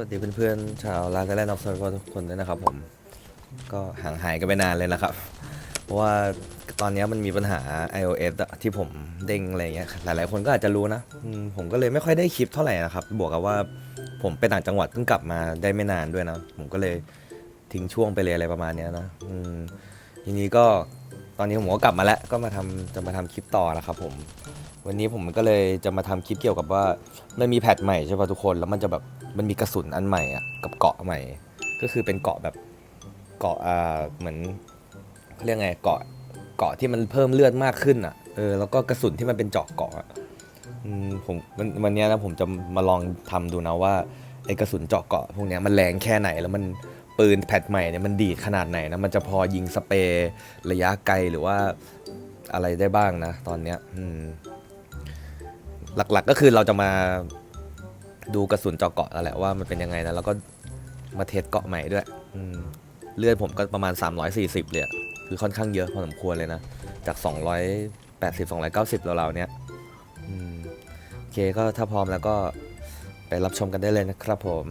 วัสดีเพื่อนๆชาวลาซาแลนด์ออฟเซอร์ทุกคนด้วยนะครับผม ก็ห่างหายกันไปนานเลยนะครับ เพราะว่าตอนนี้มันมีปัญหา iOS อะที่ผมเด้งอะไรเงี้ย หลายๆคนก็อาจจะรู้นะ ผมก็เลยไม่ค่อยได้คลิปเท่าไหร่นะครับ บวกกับว่าผมไปต่างจังหวัดเพิ่งกลับมาได้ไม่นานด้วยนะ ผมก็เลยทิ้งช่วงไปเลยอะไรประมาณนี้นะทีนี้ก็ตอนนี้ผมก็กลับมาแล้ว ก็มาทำจะมาทำคลิปต่อนะครับผม วันนี้ผมก็เลยจะมาทำคลิปเกี่ยวกับว่ามันมีแพทใหม่ใช่ป่ะทุกคนแล้วมันจะแบบมันมีกระสุนอันใหม่อะกับเกาะใหม่ ก็คือเป็นเกาะแบบเกาะอ่าเหมือนเขาเรียกไงเกาะเกาะที่มันเพิ่มเลือดมากขึ้นอะเออแล้วก็กระสุนที่มันเป็นเจาะเกาะอะมผมวันวันนี้นะผมจะมาลองทำดูนะว่าไอ้กระสุนเจาะเกาะพวกนี้มันแรงแค่ไหนแล้วมันปืนแพทใหม่เนี่ยมันดีดขนาดไหนนะมันจะพอยิงสเปรย์ระยะไกลหรือว่าอะไรได้บ้างนะ ตอนเนี้ยอืม หลักๆก็คือเราจะมาดูกระสุนเจาะเกาะแล้วแหละว่ามันเป็นยังไงนะแล้วก็มาเทสเกาะใหม่ด้วยอืมเลือดผมก็ประมาณ 340เลยอะคือค่อนข้างเยอะพอสมควรเลยนะ จาก 280 290เราๆเนี้ยอืมโอเคก็ถ้าพร้อมแล้วก็ไปรับชมกันได้เลยนะครับผม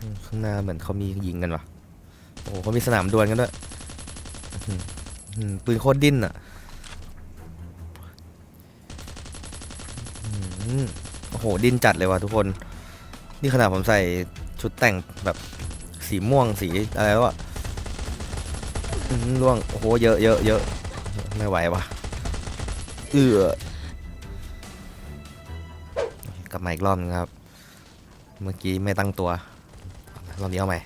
อืมข้างหน้าเหมือนเขามียิงกันวะโอ้เขามีสนามดวลกันด้วย อืมปืนโคตรดิ้นอะอืมโอ้โหดิ้นจัดเลยว่ะทุกคน นี่ขนาดผมใส่ชุดแต่งแบบสีม่วงสีอะไรแล้วอะอืมล่วงโอ้โหเยอะเยอะเยอะไม่ไหวว่ะเอือกลับมาอีกรอบนึงครับ เมื่อกี้ไม่ตั้งตัวรอบนี้เอาใหม่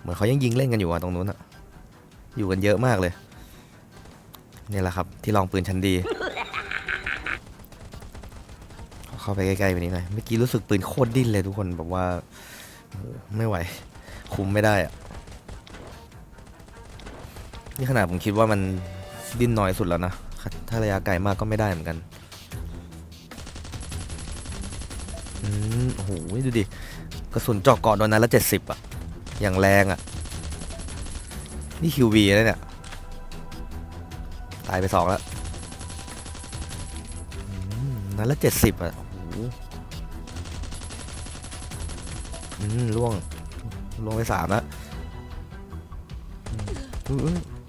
เหมือนเขายังยิงเล่นกันอยู่อะตรงนู้นอะ อยู่กันเยอะมากเลย นี่แหละครับที่ลองปืนชั้นดี เข้าไปใกล้ๆไปนี้หน่อย เมื่อกี้รู้สึกปืนโคตรดิ้นเลยทุกคนแบบว่าไม่ไหว คุมไม่ได้อะนี่ขนาดผมคิดว่ามันดิ้นน้อยสุดแล้วนะ ถ้าระยะไกลมากก็ไม่ได้เหมือนกันอืมโอ้โหดูดิ กระสุนเจาะเกาะโดนนั้นละเจ็ดสิบอะอย่างแรงอะ นี่คิววีแล้วเนี่ย ตายไปสองแล้วอืมนัดละเจ็ดสิบอะโอ้โหอืมล่วงล่วงไปสามแล้ว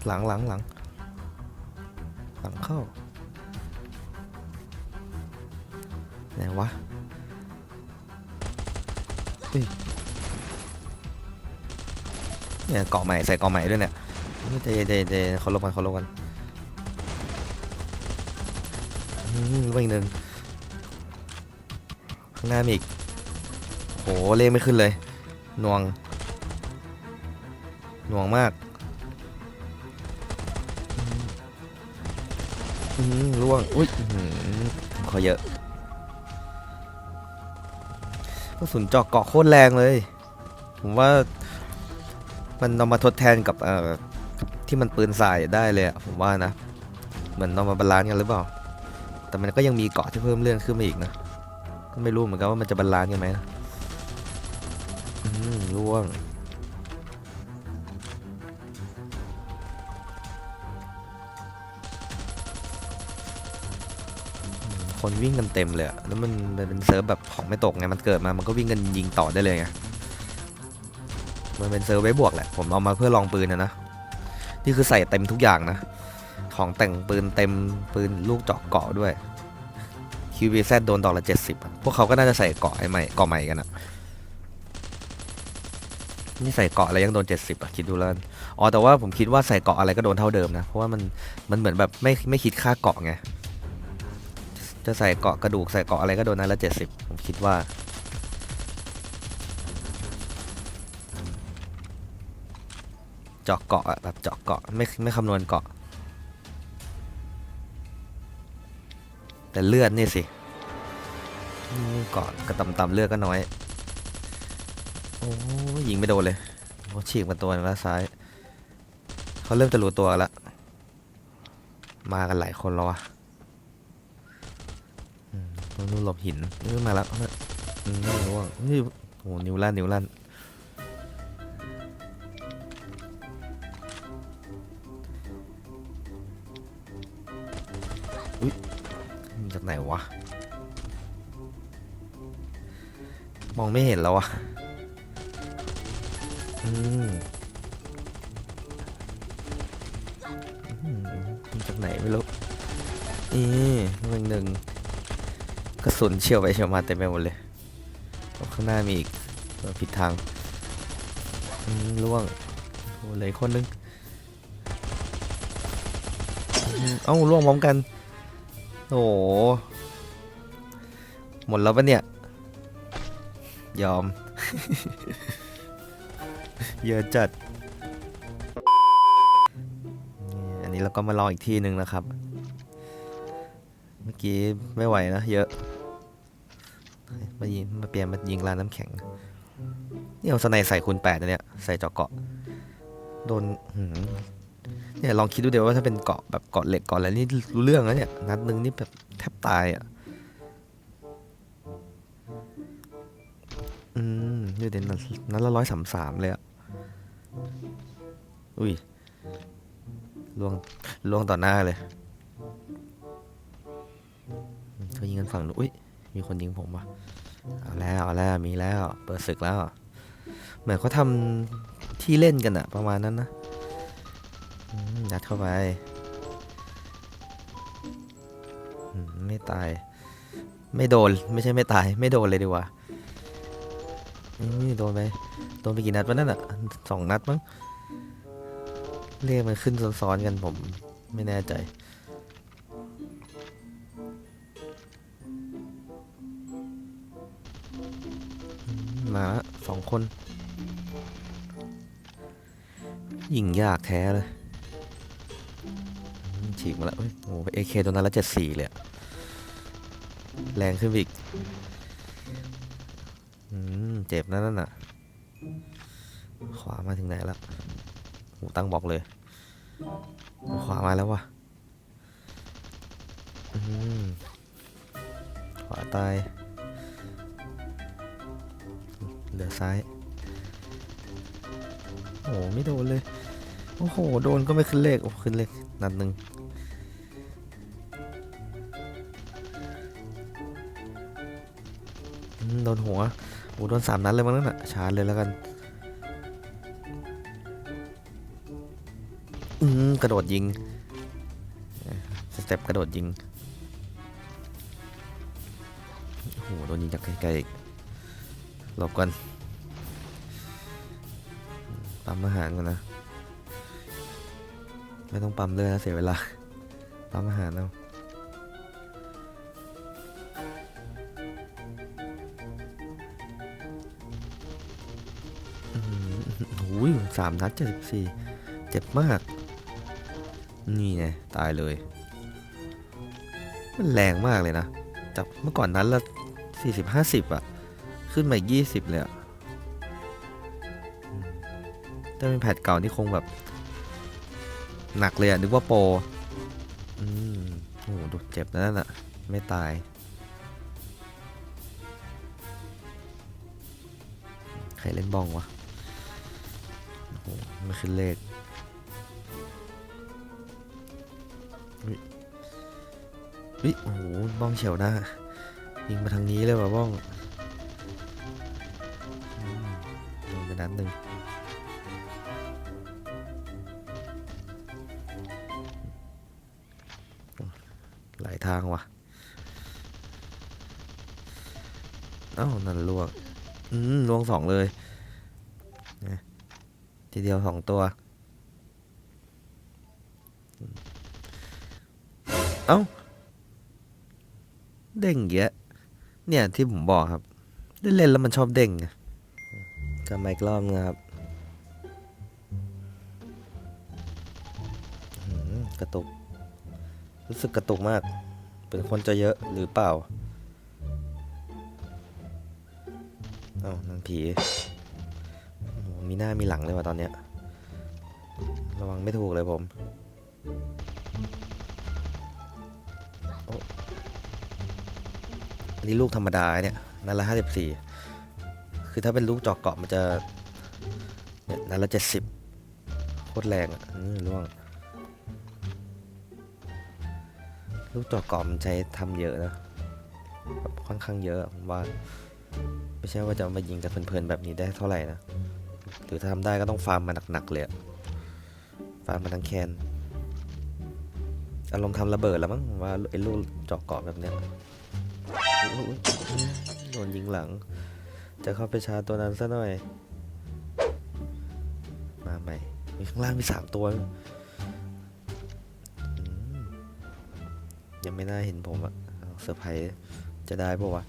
หลังหลังหลังหลังเข้าไหนวะ เนี่ยเกาะใหม่ใส่เกาะใหม่ด้วยเนี่ยเดเดเดเขาลบกันเขาลบกันอืมไปอีกหนึ่งข้างหน้ามีอีกโหเลขไม่ขึ้นเลยหน่วงหน่วงมากล่วง อุ้ยขอเยอะกระสุนเจาะเกาะโคตรแรงเลย ผมว่า มันเอามาทดแทนกับเอ่อที่มันปืนใส่ได้เลยอะผมว่านะ เหมือนเอามาบาลานซ์กันหรือเปล่า แต่มันก็ยังมีเกาะที่เพิ่มเลื่อนขึ้นมาอีกนะ ก็ไม่รู้เหมือนกันว่ามันจะบาลานซ์กันไหมนะอืมร่วงคนวิ่งกันเต็มเลยแล้วมันมันเป็นเซิร์ฟแบบของไม่ตกไง มันเกิดมา มันก็วิ่งกันยิงต่อได้เลยไง มันเป็นเซิร์ฟไว้บวกแหละ ผมเอามาเพื่อลองปืนนะนะ นี่คือใส่เต็มทุกอย่างนะ ของแต่งปืนเต็มปืนลูกเจาะเกาะด้วย QVZ โดนดอกละ 70 พวกเขาก็น่าจะใส่เกาะไอ้ใหม่เกาะใหม่กันอะนี่ใส่เกาะอะไรยังโดน 70อะคิดดูแล้วอ๋อแต่ว่าผมคิดว่าใส่เกาะอะไรก็โดนเท่าเดิมนะ เพราะว่ามันมันเหมือนแบบไม่ไม่คิดค่าเกาะไง จะใส่เกาะกระดูกใส่เกาะอะไรก็โดนนั้นละ 70 ผมคิดว่า เจาะเกาะอะแบบเจาะเกาะไม่ไม่คำนวณเกาะ แต่เลือดนี่สิเกาะกระตำตำๆเลือดก็น้อย โอ้ยิงไม่โดนเลยเขาฉีกมาตัวนึงแล้วซ้ายเขาเริ่มจะรู้ตัวแล้วมากันหลายคนแล้วอะนู้นหลบหินนี่มาแล้วอืมร่วงนี่โอ้โหนิ้วลั่นนิ้วลั่นน มองไม่เห็นแล้ววะอืมอืมจากไหนไม่รู้ นี่หนึ่งหนึ่งกระสุนเฉียวไปเฉียวมาเต็มไปหมดเลย ข้างหน้ามีอีกผิดทางล่วงโอ้เลยคนนึง เอ้าล่วงพร้อมกัน โอ้โหหมดแล้วปะเนี่ย ยอม เยอะจัด อันนี้เราก็มาลองอีกที่หนึ่งนะครับ เมื่อกี้ไม่ไหวนะเยอะมายิงมาเปลี่ยนมายิงร้านน้ำแข็ง นี่เอาสไนใส่คูณแปดนะเนี่ย ใส่เจาะเกาะ โดนเนี่ยลองคิดดูเดี๋ยวว่าถ้าเป็นเกาะแบบเกาะเหล็กเกาะอะไรนี่รู้เรื่องแล้วเนี่ย นัดหนึ่งนี่แบบแทบตายอะ เด่นนั้นละร้อยสามสามเลยอะอุ้ยลวงลวงต่อหน้าเลยเขายิงกันฝั่งนู้นอุ้ยมีคนยิงผมวะเอาแล้วเอาแล้วมีแล้ว เปิดศึกแล้ว เหมือนเขาทำที่เล่นกันอะประมาณนั้นนะยัดเข้าไปไม่ตาย ไม่โดน ไม่ใช่ไม่ตาย ไม่โดนเลยดีกว่า นี่โดนไปโดนไปกี่นัดวะนั่นอะสองนัดมั้งเรียกมันขึ้นซ้อนๆกันผมไม่แน่ใจมาละสองคนยิงยากแท้เลยฉีกมาแล้วเฮ้ยโอ้โหเอเคตัวนั้นละเจ็ดสี่เลย แรงขึ้นอีก อืม เจ็บนั่นน่ะ ขวามาถึงไหนและหูตั้งบอกเลย ขวามาแล้ววะอืมขวาตาย เหลือซ้าย โอ้โห ไม่โดนเลย โอ้โห โดนก็ไม่ขึ้นเลข โอ้ขึ้นเลข นัดหนึ่งโดนหัว โอ้โดนสามนัดเลยมั้งนั่นน่ะชาร์จเลยแล้วกัน อืมกระโดดยิง สเต็ปกระโดดยิง โอ้โห โดนยิงจากไกลๆอีกหลบกันปั๊มอาหารกันนะ ไม่ต้องปั๊มเลยนะเสียเวลา ปั๊มอาหารเอา 3 นัด 74 เจ็บมาก นี่ไงตายเลย มันแรงมากเลยนะ จากเมื่อก่อนนั้นละ 40 50 อะ ขึ้นมาอีก 20 เลยอะถ้าเป็นแพทเก่านี่คงแบบ หนักเลยอะ นึกว่าโปรอืมโอ้โหดเจ็บนั่นอะ ไม่ตายใครเล่นบองวะ ไม่ขึ้นเลขอุ๊ยโอ้โห บ้องเฉียวหน้า ยิงมาทางนี้เลยว่ะบ้องโดนไปนัดหนึ่งหลายทางว่ะ เอ้า นั่นลวง อืมลวงสองเลย ทีเดียวสองตัว เอ้า เด้งเยอะ เนี่ยที่ผมบอกครับเล่นเล่นแล้วมันชอบเด้งกลับมาอีกรอบนะครับหือกระตุก รู้สึกกระตุกมาก เป็นคนจะเยอะหรือเปล่า เอ้านั่นผี มีหน้ามีหลังเลยว่ะตอนเนี้ย ระวังไม่ถูกเลยผมอันนี้ลูกธรรมดาเนี่ยนัดละห้าสิบสี่คือถ้าเป็นลูกจอกเกาะมันจะเนี่ยนัดละเจ็ดสิบโคตรแรงอะนี่ล่วง ลูกจอกกรอบมันใช้ทำเยอะนะแบบค่อนข้างเยอะผมว่า ไม่ใช่ว่าจะเอามายิงกันเพลินๆแบบนี้ได้เท่าไหร่นะ หรือถ้าทำได้ก็ต้องฟาร์มมาหนักๆเลยฟาร์มมาทั้งแคนอารมณ์ทำระเบิดแล้วมั้งว่าไอ้ลูกจอกกรอบแบบเนี้ยโดนยิงหลัง จะเข้าไปชาตัวนั้นซะหน่อย มาใหม่ มีข้างล่างมีสามตัว ยังไม่น่าเห็นผมอะเซอร์ไพรส์จะได้ปะวะ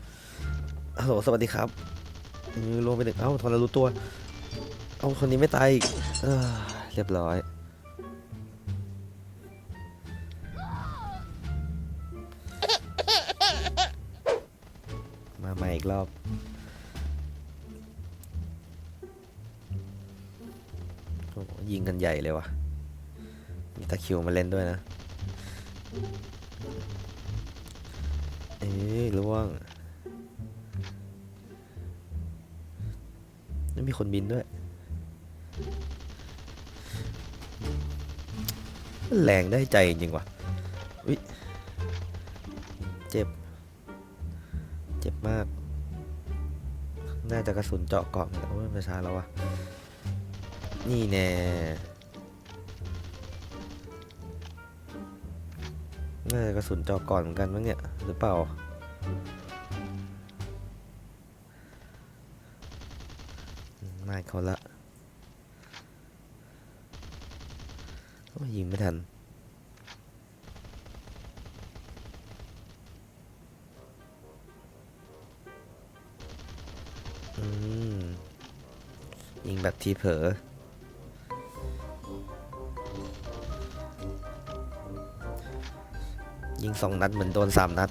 ฮัลโหลสวัสดีครับอืมลงไปหนึ่งเอ้าทอนรู้ตัว เอาคนนี้ไม่ตายอีกเออเรียบร้อย มาใหม่อีกรอบ ยิงกันใหญ่เลยวะมีตะคิวมาเล่นด้วยนะ เอ้ยล่วงแล้วมีคนบินด้วย แรงได้ใจจริงว่ะวิเจ็บ เจ็บมาก น่าจะกระสุนเจาะเกาะมันโอ้ยประชาแล้ววะนี่แน่น่าจะกระสุนเจาะก่อนเหมือนกันมั้งเนี่ย หรือเปล่า ไม่เขาละโอ้ ยิงไม่ทัน อืม ยิงแบบทีเผลอยิงสองนัดเหมือนโดนสามนัด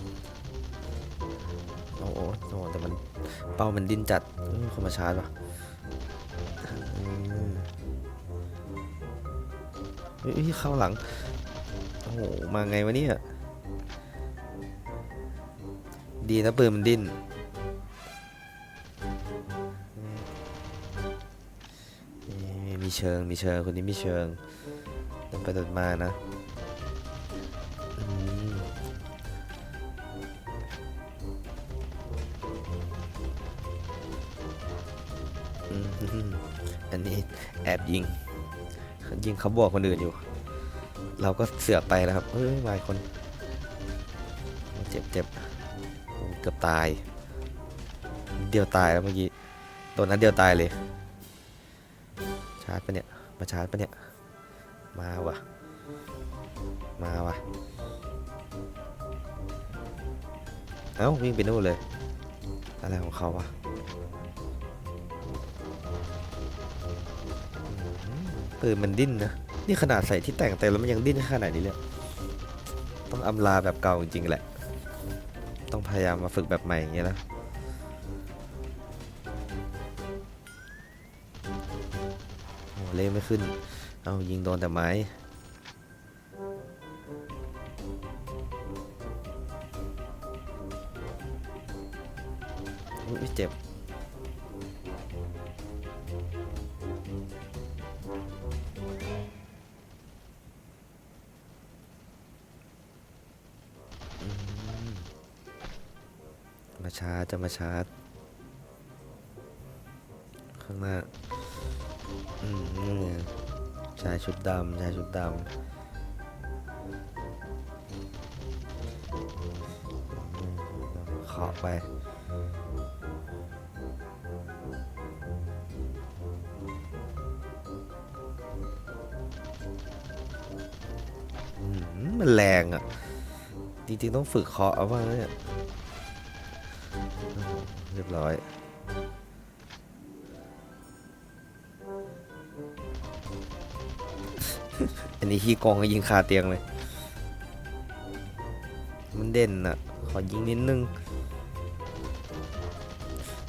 โอ้โหโอ้โหแต่มันเป้ามันดิ้นจัดอื้อคนมาชาร์จวะ ฮ้ยเฮ้ยเข้าหลัง โอ้โห มาไงวะเนี่ยดีนะปืนมันดิ้นมีเชิงมีเชิงคนนี้มีเชิงเดินไปเดินมานะอันนี้แอบยิง ยิงเขาบวกคนอื่นอยู่ เราก็เสือกไปแล้วครับเฮ้ยวายคน เจ็บเจ็บเกือบตาย เดียวตายแล้วเมื่อกี้ตัวนั้นเดียวตายเลย ชาร์จปะเนี่ย มาชาร์จปะเนี่ย มาวะมาวะเอ้าวิ่งไปนู่นเลย อะไรของเขาวะ มันดิ้นนะ นี่ขนาดใส่ที่แต่งเต็มแล้วมันยังดิ้นขนาดนี้เลยต้องอำลาแบบเก่าจริงๆแหละ ต้องพยายามมาฝึกแบบใหม่อย่างเงี้ยนะโอ้เล่ไม่ขึ้น เอายิงโดนแต่ไม้อุ๊ยเจ็บาจะมาชาร์จ ข้างหน้า อืมนี่ไงชายชุดดำชายชุดดำขอไปมันแรงอะ จริงๆต้องฝึกเคาะเอาบ้างนะเนี่ยโอ้โหเรีย บร้อย อันนี้ขีกองก็ยิงคาเตียงเลย มันเด่นอะขอยิงนิดนึง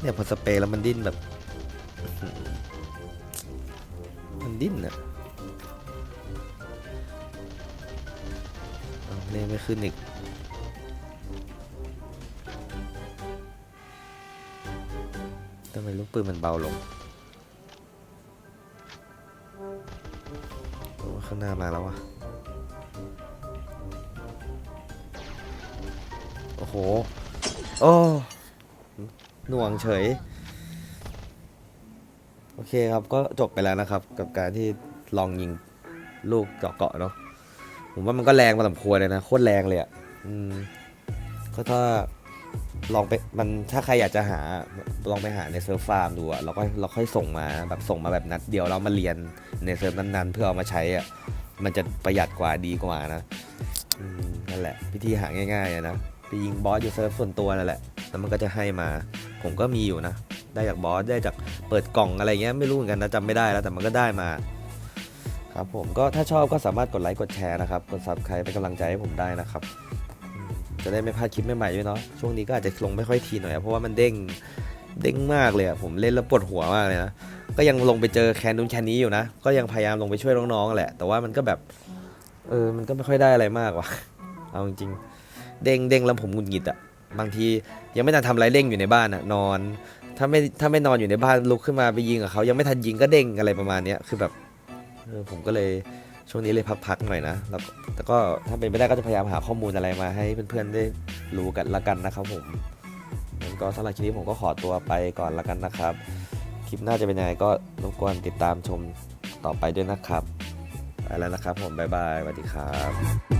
เนี่ยพอสเปรย์แล้วมันดิ้นแบบ มันดิ้นอะเอาเล่นไม่ขึ้นอีกำไมลูกปืนมันเบาลงโอ้ข้างหน้ามาแล้ววะโอ้โห โอ้หน่วงเฉย โอเคครับก็จบไปแล้วนะครับ กับการที่ลองยิงลูกเจาะเกาะเนาะผมว่ามันก็แรงพอสมควรเลยนะ โคตรแรงเลยอะ่ะอืมก็ถ้า ลองไปมันถ้าใครอยากจะหาลองไปหาในเซิร์ฟฟาร์มดูอะเราก็เราค่อยส่งมาแบบส่งมาแบบนัดเดียวเรามาเรียนในเซิร์ฟนั้นๆ เพื่อเอามาใช้อะ่ะมันจะประหยัดกว่าดีกว่านะนั่นแหละวิธีหาง่ายๆนะไปยิงบอสอยู่เซิร์ฟส่วนตัวนั่นแหละแล้วมันก็จะให้มา ผมก็มีอยู่นะ ได้จากบอสได้จากเปิดกล่องอะไรเงี้ยไม่รู้เหมือนกันนะจำไม่ได้แล้วแต่มันก็ได้มา ครับผมก็ถ้าชอบก็สามารถกดไลค์กดแชร์นะครับกดซับใครเป็นกำลังใจให้ผมได้นะครับ จะได้ไม่พลาดคลิปใหม่ๆด้วยเนาะช่วงนี้ก็อาจจะลงไม่ค่อยทีหน่อยเพราะว่ามันเด้งเด้งมากเลยอะผมเล่นแล้วปวดหัวมากเลยนะก็ยังลงไปเจอแคนนู้นแคนนี้อยู่นะ ก็ยังพยายามลงไปช่วยน้องๆแหละ แต่ว่ามันก็แบบ เออ มันก็ไม่ค่อยได้อะไรมากว่ะ เอาจริงๆ เด้งเด้งแล้วผมหงุดหงิดอะบางทียังไม่ทันทำอะไรเด้งอยู่ในบ้านอะนอน ถ้าไม่ถ้าไม่นอนอยู่ในบ้านลุกขึ้นมาไปยิงกับเขายังไม่ทันยิงก็เด้งอะไรประมาณเนี้ยคือแบบเออผมก็เลย ช่วงนี้เลยพักๆหน่อยนะแล้วแต่ก็ถ้าเป็นไม่ได้ก็จะพยายามหาข้อมูลอะไรมาให้เพื่อนๆได้รู้กันละกันนะครับผมงั้นก็สำหรับคลิปนี้ผมก็ขอตัวไปก่อนละกันนะครับ คลิปหน้าจะเป็นยังไงก็รบกวนติดตามชมต่อไปด้วยนะครับไปแล้วนะครับผมบ๊ายบายสวัสดีครับ